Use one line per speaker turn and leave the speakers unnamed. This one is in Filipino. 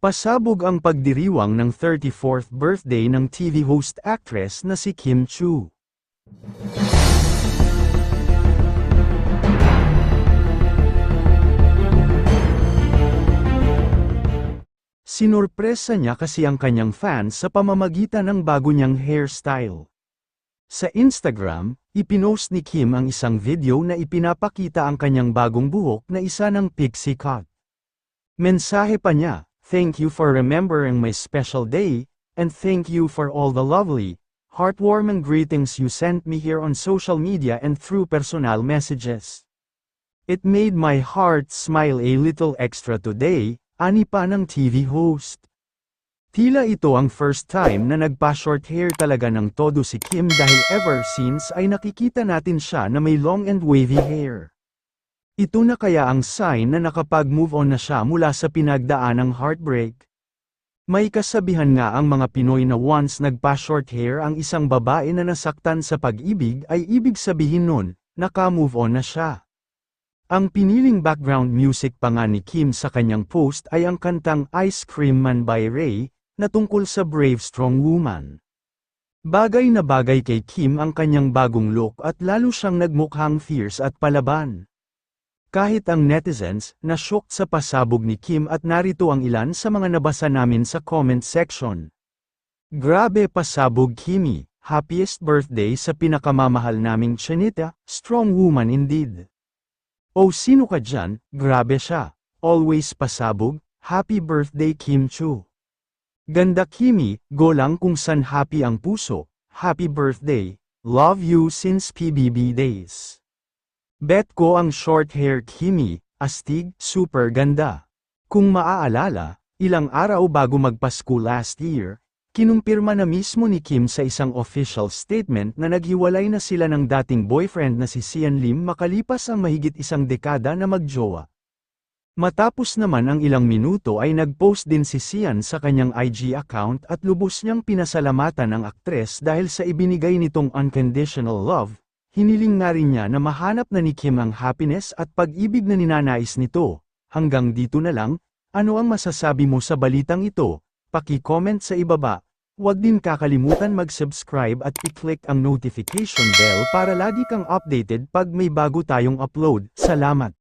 Pasabog ang pagdiriwang ng 34th birthday ng TV host actress na si Kim Chu. Sinurpresa niya kasi ang kanyang fans sa pamamagitan ng bago niyang hairstyle. Sa Instagram, ipinost ni Kim ang isang video na ipinapakita ang kanyang bagong buhok na isa ng pixie cut. Mensahe pa niya, Thank you for remembering my special day, and thank you for all the lovely, heartwarming greetings you sent me here on social media and through personal messages. It made my heart smile a little extra today, ani pa ng TV host. Tila ito ang first time na nagpa-short hair talaga ng todo si Kim dahil ever since ay nakikita natin siya na may long and wavy hair. Ito na kaya ang sign na nakapag-move on na siya mula sa pinagdaanang heartbreak? May kasabihan nga ang mga Pinoy na once nagpa-short hair ang isang babae na nasaktan sa pag-ibig ay ibig sabihin nun, naka-move on na siya. Ang piniling background music pa nga ni Kim sa kanyang post ay ang kantang Ice Cream Man by Ray, na tungkol sa brave strong woman. Bagay na bagay kay Kim ang kanyang bagong look at lalo siyang nagmukhang fierce at palaban. Kahit ang netizens, na-shocked sa pasabog ni Kim at narito ang ilan sa mga nabasa namin sa comment section. Grabe pasabog Kimi, happiest birthday sa pinakamamahal naming Chinita, strong woman indeed. O sino ka dyan, grabe siya, always pasabog, happy birthday Kim Chu. Ganda Kimi, go lang kung san happy ang puso, happy birthday, love you since PBB days. Bet ko ang short hair Kimi, astig, super ganda. Kung maaalala, ilang araw bago magpasko last year, kinumpirma na mismo ni Kim sa isang official statement na naghiwalay na sila ng dating boyfriend na si Sian Lim makalipas ang mahigit isang dekada na magjowa. Matapos naman ang ilang minuto ay nag-post din si Sian sa kanyang IG account at lubos niyang pinasalamatan ang aktres dahil sa ibinigay nitong unconditional love, hiniling nga rin niya na mahanap na ni Kim ang happiness at pag-ibig na ninanais nito. Hanggang dito na lang, ano ang masasabi mo sa balitang ito? Paki-comment sa ibaba. Huwag din kakalimutan mag-subscribe at i-click ang notification bell para lagi kang updated pag may bago tayong upload. Salamat!